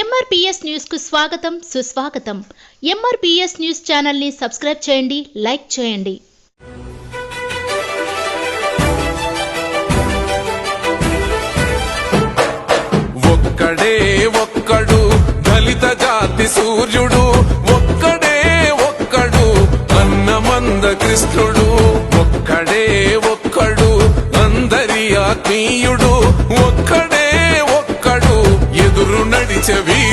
ఎంఆర్పిఎస్ న్యూస్కు స్వాగతం సుస్వాగతం. ఎంఆర్పిఎస్ న్యూస్ ఛానల్ని సబ్స్క్రైబ్ చేయండి లైక్ చేయండి. ఒక్కడే ఒక్కడు దళిత జాతి సూర్యుడు. ఒక్కడే ఒక్కడు అన్నమంద కృష్ణుడు. ఒక్కడే ఒక్కడు అందరి ఆత్మీయుడు. ఒక్కడే ఎదురు నడిచే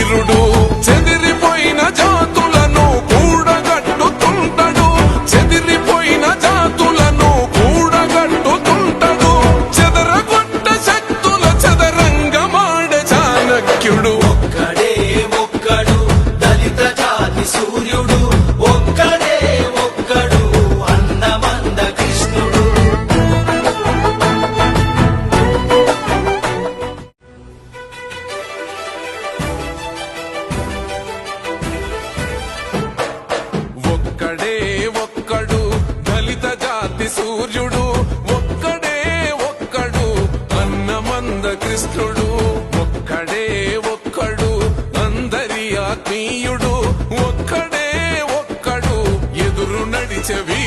సూర్యుడు ఒక్కడే ఒక్కడు అన్నమంద కృష్ణుడు ఒక్కడే ఒక్కడు అందరి ఆత్మీయుడు ఒక్కడే ఒక్కడు ఎదురు నడిచవి